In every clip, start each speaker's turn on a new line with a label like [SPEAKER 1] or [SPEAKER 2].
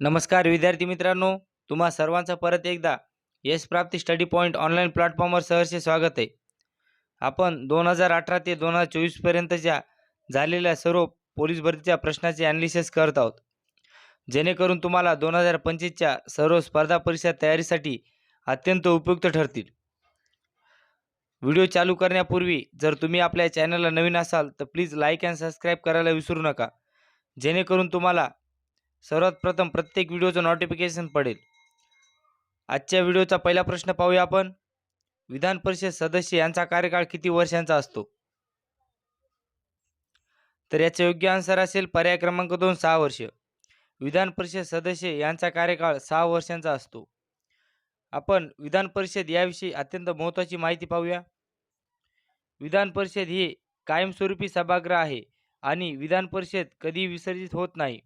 [SPEAKER 1] नमस्कार विद्यार्थी मित्रांनो. तुम्हा सर्वांचं परत एकदा यश प्राप्ती स्टडी पॉईंट ऑनलाईन प्लॅटफॉर्मवर सहर्षे स्वागत आहे. आपण दोन हजार अठरा ते दोन हजार चोवीसपर्यंतच्या झालेल्या सर्व पोलीस भरतीच्या प्रश्नाचे ॲनालिसिस करत आहोत. जेणेकरून तुम्हाला दोन हजार पंचवीसच्या सर्व स्पर्धा परीक्षा तयारीसाठी अत्यंत उपयुक्त ठरतील. व्हिडिओ चालू करण्यापूर्वी जर तुम्ही आपल्या चॅनलला नवीन असाल तर प्लीज लाईक अँड सबस्क्राईब करायला विसरू नका. जेणेकरून तुम्हाला सर्वात प्रथम प्रत्येक व्हिडिओचं नोटिफिकेशन पडेल. आजच्या व्हिडिओचा पहिला प्रश्न पाहूया आपण. विधान परिषद सदस्य यांचा कार्यकाळ किती वर्षांचा असतो? तर याचे योग्य आन्सर असेल पर्याय क्रमांक दोन सहा वर्ष. विधान परिषद सदस्य यांचा कार्यकाळ सहा वर्षांचा असतो. आपण विधान परिषद याविषयी अत्यंत महत्त्वाची माहिती पाहूया. विधान परिषद ही कायमस्वरूपी सभागृह आहे आणि विधान परिषद कधी विसर्जित होत नाही.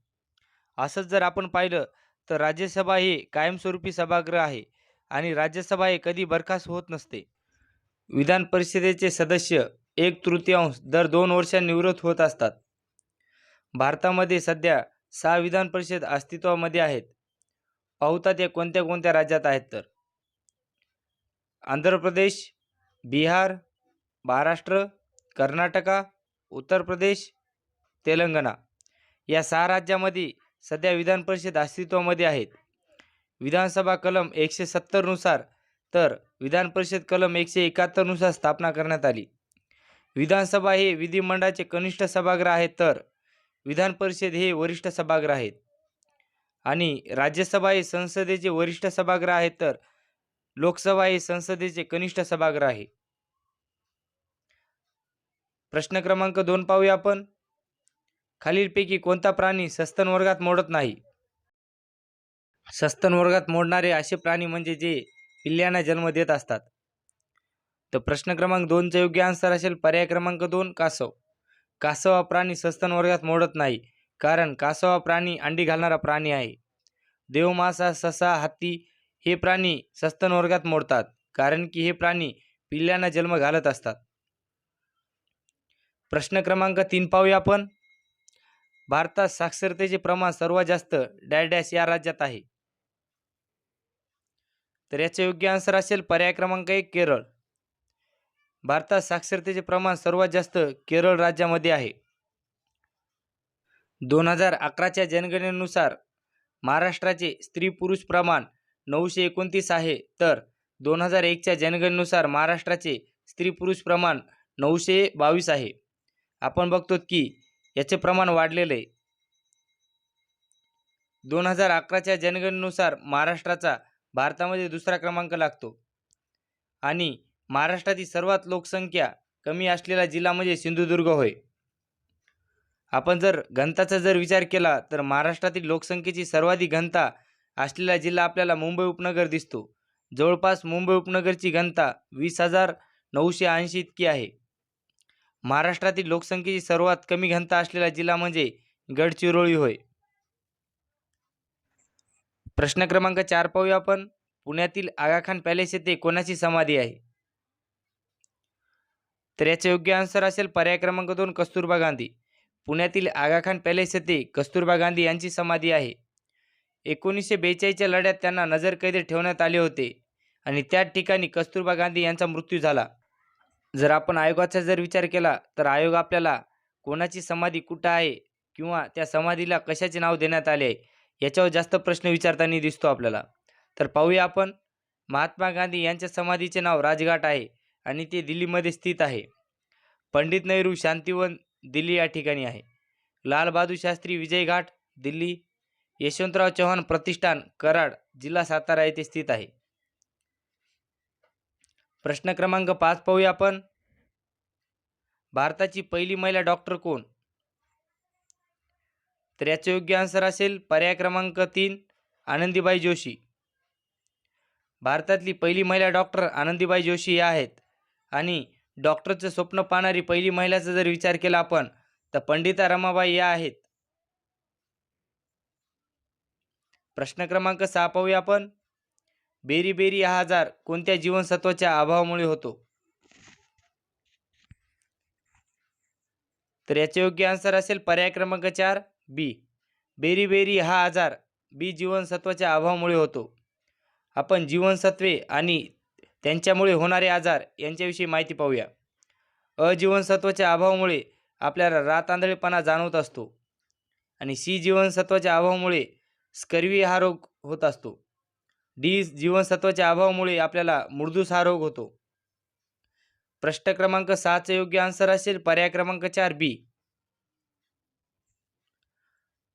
[SPEAKER 1] असंच जर आपण पाहिलं तर राज्यसभा ही कायमस्वरूपी सभागृह आहे आणि राज्यसभा हे कधी बरखास्त होत नसते. विधान परिषदेचे सदस्य एक तृतीयांश दर दोन वर्षां निवृत्त होत असतात. भारतामध्ये सध्या सहा विधान परिषद अस्तित्वामध्ये आहेत. पाहुता ते कोणत्या कोणत्या राज्यात आहेत तर? आंध्र प्रदेश बिहार महाराष्ट्र कर्नाटका उत्तर प्रदेश तेलंगणा. या सहा राज्यामध्ये सध्या विधान परिषद अस्तित्वामध्ये आहेत. विधानसभा कलम एकशे सत्तरनुसार तर विधान परिषद कलम एकशे एकाहत्तरनुसार स्थापना करण्यात आली. विधानसभा हे विधिमंडळाचे कनिष्ठ सभागृह आहेत तर विधान परिषद हे वरिष्ठ सभागृह आहेत आणि राज्यसभा हे संसदेचे वरिष्ठ सभागृह आहेत तर लोकसभा हे संसदेचे कनिष्ठ सभागृह आहे. प्रश्न क्रमांक दोन पाहूया आपण. खालीलपैकी कोणता प्राणी सस्तन वर्गात मोडत नाही? सस्तन वर्गात मोडणारे असे प्राणी म्हणजे जे पिल्ल्यांना जन्म देत असतात. तर प्रश्न क्रमांक दोनचा योग्य आन्सर असेल पर्याय क्रमांक दोन कासव. कासव हा प्राणी सस्तन वर्गात मोडत नाही कारण कासव हा प्राणी अंडी घालणारा प्राणी आहे. देवमासा ससा हत्ती हे प्राणी सस्तन वर्गात मोडतात कारण की हे प्राणी पिल्ल्यांना जन्म घालत असतात. प्रश्न क्रमांक तीन पाहूया आपण. भारतात साक्षरतेचे प्रमाण सर्वात जास्त डॅश डॅश या राज्यात आहे. तर याचे योग्य आन्सर असेल पर्याय क्रमांक एक केरळ. भारतात साक्षरतेचे प्रमाण सर्वात जास्त केरळ राज्यामध्ये आहे. दोन हजार अकराच्या जनगणनेनुसार महाराष्ट्राचे स्त्री पुरुष प्रमाण नऊशे एकोणतीस आहे. तर दोन हजार एकच्या जनगणनेनुसार महाराष्ट्राचे स्त्री पुरुष प्रमाण नऊशे बावीस आहे. आपण बघतो की याचे प्रमाण वाढलेले आहे. दोन हजार अकराच्या जनगणनेनुसार महाराष्ट्राचा भारतामध्ये दुसरा क्रमांक लागतो. आणि महाराष्ट्रातील सर्वात लोकसंख्या कमी असलेला जिल्हा म्हणजे सिंधुदुर्ग होय. आपण जर घनताचा जर विचार केला तर महाराष्ट्रातील लोकसंख्येची सर्वाधिक घनता असलेला जिल्हा आपल्याला मुंबई उपनगर दिसतो. जवळपास मुंबई उपनगरची घनता वीस हजार नऊशे ऐंशी इतकी आहे. महाराष्ट्रातील लोकसंख्येची सर्वात कमी घनता असलेला जिल्हा म्हणजे गडचिरोली होय. प्रश्न क्रमांक चार पाहूया आपण. पुण्यातील आगाखान पॅलेस येथे कोणाची समाधी आहे? तर याचे योग्य आन्सर असेल पर्याय क्रमांक दोन कस्तुरबा गांधी. पुण्यातील आगाखान पॅलेस येथे कस्तुरबा गांधी यांची समाधी आहे. एकोणीसशे बेचाळीसच्या लढ्यात त्यांना नजरकैदेत ठेवण्यात आले होते आणि त्या ठिकाणी कस्तुरबा गांधी यांचा मृत्यू झाला. जर आपण आयोगाचा जर विचार केला तर आयोग आपल्याला कोणाची समाधी कुठं आहे किंवा त्या समाधीला कशाचे नाव देण्यात आले आहे याच्यावर जास्त प्रश्न विचारताना दिसतो आपल्याला. तर पाहूया आपण. महात्मा गांधी यांच्या समाधीचे नाव राजघाट आहे आणि ते दिल्लीमध्ये स्थित आहे. पंडित नेहरू शांतिवन दिल्ली या ठिकाणी आहे. लालबहादूर शास्त्री विजय घाट दिल्ली. यशवंतराव चव्हाण प्रतिष्ठान कराड जिल्हा सातारा येथे स्थित आहे. प्रश्न क्रमांक पाच पाहूया आपण. भारताची पहिली महिला डॉक्टर कोण? तर याचे योग्य आन्सर असेल पर्याय क्रमांक तीन आनंदीबाई जोशी. भारतातली पहिली महिला डॉक्टर आनंदीबाई जोशी या आहेत. आणि डॉक्टरचं स्वप्न पाहणारी पहिली महिलाचा जर विचार केला आपण तर पंडिता रमाबाई या आहेत. प्रश्न क्रमांक सहा पाहूया आपण. बेरी बेरी हा आजार कोणत्या जीवनसत्वाच्या अभावामुळे होतो? तर याचे योग्य आन्सर असेल पर्याय क्रमांक चार बी बेरी बेरी हा आजार बी जीवनसत्वाच्या अभावामुळे होतो. आपण जीवनसत्वे आणि त्यांच्यामुळे होणारे आजार यांच्याविषयी माहिती पाहूया. अजीवनसत्वाच्या अभावामुळे आपल्याला रातांदळेपणा जाणवत असतो आणि सी जीवनसत्वाच्या अभावामुळे स्कर्वी हा रोग होत असतो. डी जीवनसत्वाच्या अभावामुळे आपल्याला मुर्दूस रोग होतो. प्रश्न क्रमांक सहाचं योग्य आन्सर असेल. पर्याय क्रमांक चार बी.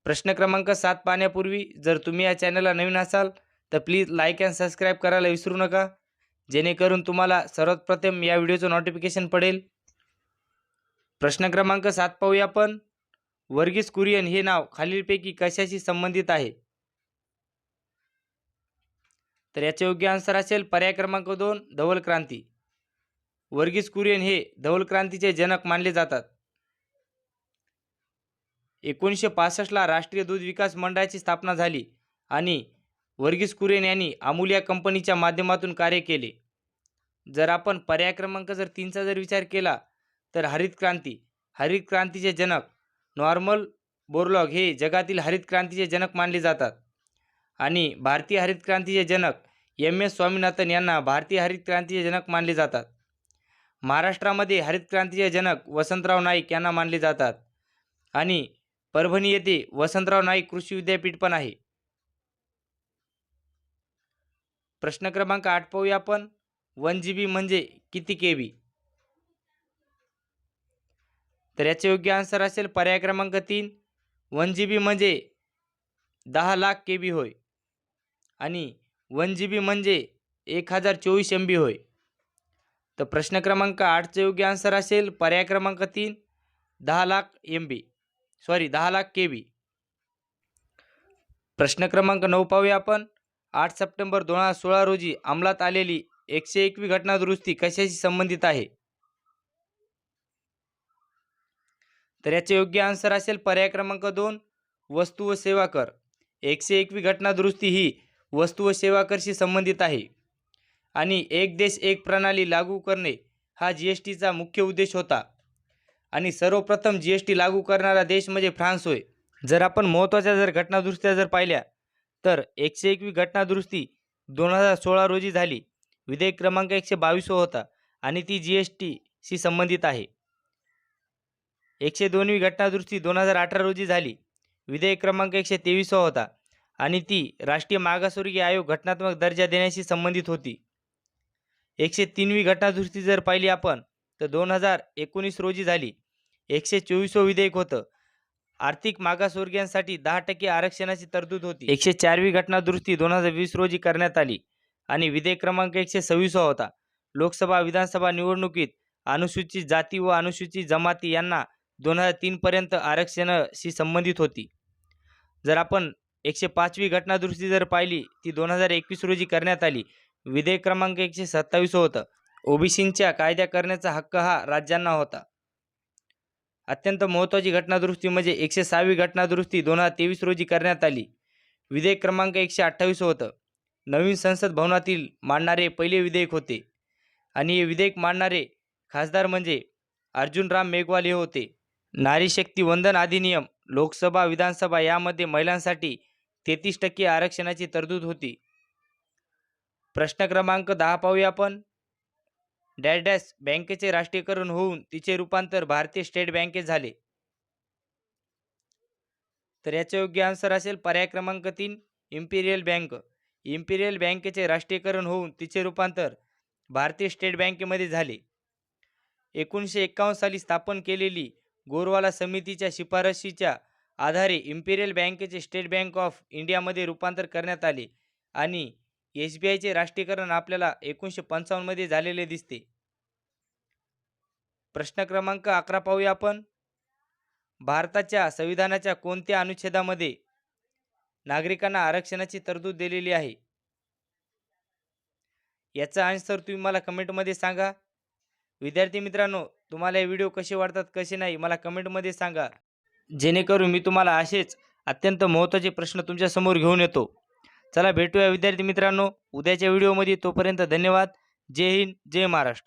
[SPEAKER 1] प्रश्न क्रमांक सात पाहण्यापूर्वी जर तुम्ही या चॅनलला नवीन असाल तर प्लीज लाईक अँड सबस्क्राईब करायला विसरू नका. जेणेकरून तुम्हाला सर्वात प्रथम या व्हिडिओचं नोटिफिकेशन पडेल. प्रश्न क्रमांक सात पाहूया आपण. वर्गीस कुरियन हे नाव खालीलपैकी कशाशी संबंधित आहे? तर याचे योग्य आन्सर असेल पर्याय क्रमांक दोन धवल क्रांती. वर्गीस कुरियन हे धवल क्रांतीचे जनक मानले जातात. एकोणीसशे पासष्टला राष्ट्रीय दूध विकास मंडळाची स्थापना झाली आणि वर्गीस कुरियन यांनी अमूल या कंपनीच्या माध्यमातून कार्य केले. जर आपण पर्याय क्रमांक जर तीनचा जर विचार केला तर हरित क्रांती हरित क्रांतीचे जनक नॉर्मल बोरलॉग हे जगातील हरित क्रांतीचे जनक मानले जातात. आणि भारतीय हरित क्रांतीचे जनक एम एस स्वामीनाथन यांना भारतीय हरित क्रांतीचे जनक मानले जातात. महाराष्ट्रामध्ये हरित क्रांतीचे जनक वसंतराव नाईक यांना मानले जातात. आणि परभणी येथे वसंतराव नाईक कृषी विद्यापीठ पण आहे. प्रश्न क्रमांक आठ पाहूया आपण. वन जी बी म्हणजे किती के बी तर याचे योग्य आन्सर असेल पर्याय क्रमांक तीन. वन जी बी म्हणजे दहा लाख के बी होय. आणि वन जी बी म्हणजे एक हजार चोवीस एम बी होय. तर प्रश्न क्रमांक आठचे योग्य आन्सर असेल पर्याय क्रमांक तीन दहा लाख एम बी सॉरी दहा लाख के बी प्रश्न क्रमांक नऊ पाहूया आपण. आठ सप्टेंबर दोन हजार सोळा रोजी अंमलात आलेली एकशे एकवी घटना दुरुस्ती कशाशी संबंधित आहे? तर याचे योग्य आन्सर असेल पर्याय क्रमांक दोन वस्तू व सेवा कर. एकशे एकवी घटना दुरुस्ती ही वस्तू व सेवा करशी संबंधित आहे. आणि एक देश एक प्रणाली लागू करणे हा जी एस टीचा मुख्य उद्देश होता. आणि सर्वप्रथम जी एस टी लागू करणारा देश म्हणजे फ्रान्स होय. जर आपण महत्त्वाच्या जर घटनादुरुस्त्या जर पाहिल्या तर एकशे एकवी घटनादुरुस्ती दोन हजार सोळा रोजी झाली. विधेयक क्रमांक एकशे बावीस होता आणि ती जी एस टीशी संबंधित आहे. एकशे दोनवी घटनादुरुस्ती दोन हजार अठरा रोजी झाली. विधेयक क्रमांक एकशे तेवीस होता. आणि ती राष्ट्रीय मागासवर्गीय आयोग घटनात्मक दर्जा देण्याशी संबंधित होती. एकशे तीनवी घटनादुरुस्ती जर पाहिली आपण तर दोन हजार एकोणीस रोजी झाली. एकशे चोवीसवं विधेयक होतं. आर्थिक मागासवर्गीयांसाठी दहा टक्के आरक्षणाची तरतूद होती. एकशे चारवी घटनादुरुस्ती दोन हजार वीस रोजी करण्यात आली आणि विधेयक क्रमांक एकशे सव्वीसवा होता. लोकसभा विधानसभा निवडणुकीत अनुसूचित जाती व अनुसूचित जमाती यांना दोन हजार तीनपर्यंत आरक्षणाशी संबंधित होती. जर आपण एकशे पाचवी घटनादुरुस्ती जर पाहिली ती दोन हजार एकवीस रोजी करण्यात आली. विधेयक क्रमांक एकशे सत्तावीस होतं. ओबीसींच्या कायद्या करण्याचा हक्क हा राज्यांना होता. अत्यंत महत्त्वाची घटनादुरुस्ती म्हणजे एकशे सहावी घटनादुरुस्ती दोन हजार तेवीस रोजी करण्यात आली. विधेयक क्रमांक एकशे अठ्ठावीस होतं. नवीन संसद भवनातील मांडणारे पहिले विधेयक होते. आणि हे विधेयक मांडणारे खासदार म्हणजे अर्जुन राम मेघवाल हे होते. नारी शक्ती वंदन अधिनियम लोकसभा विधानसभा यामध्ये महिलांसाठी तेहतीस टक्के आरक्षणाची तरतूद होती. प्रश्न क्रमांक दहा पाहूया आपण. डॅश डॅश बँकेचे राष्ट्रीयकरण होऊन तिचे रूपांतर भारतीय स्टेट बँकेत झाले. तर याचे योग्य आन्सर असेल पर्याय क्रमांक तीन इम्पिरियल बँक. इम्पिरियल बँकेचे राष्ट्रीयकरण होऊन तिचे रूपांतर भारतीय स्टेट बँकेमध्ये झाले. एकोणीसशे एक्कावन्न साली स्थापन केलेली गोरवाला समितीच्या शिफारशीच्या आधारे इम्पिरियल बँकेचे स्टेट बँक ऑफ इंडियामध्ये रूपांतर करण्यात आले आणि एस बी आयचे राष्ट्रीयकरण आपल्याला एकोणीसशे पंचावन्नमध्ये झालेले दिसते. प्रश्न क्रमांक अकरा पाहूया आपण. भारताच्या संविधानाच्या कोणत्या अनुच्छेदामध्ये नागरिकांना आरक्षणाची तरतूद दिलेली आहे? याचा आन्सर तुम्ही मला कमेंटमध्ये सांगा. विद्यार्थी मित्रांनो तुम्हाला हे व्हिडिओ कसे वाटतात कसे नाही मला कमेंटमध्ये सांगा. जेणेकरून मी तुम्हाला असेच अत्यंत महत्त्वाचे प्रश्न तुमच्यासमोर घेऊन येतो. चला भेटूया विद्यार्थी मित्रांनो उद्याच्या व्हिडिओमध्ये. तोपर्यंत धन्यवाद. जय हिंद जय महाराष्ट्र.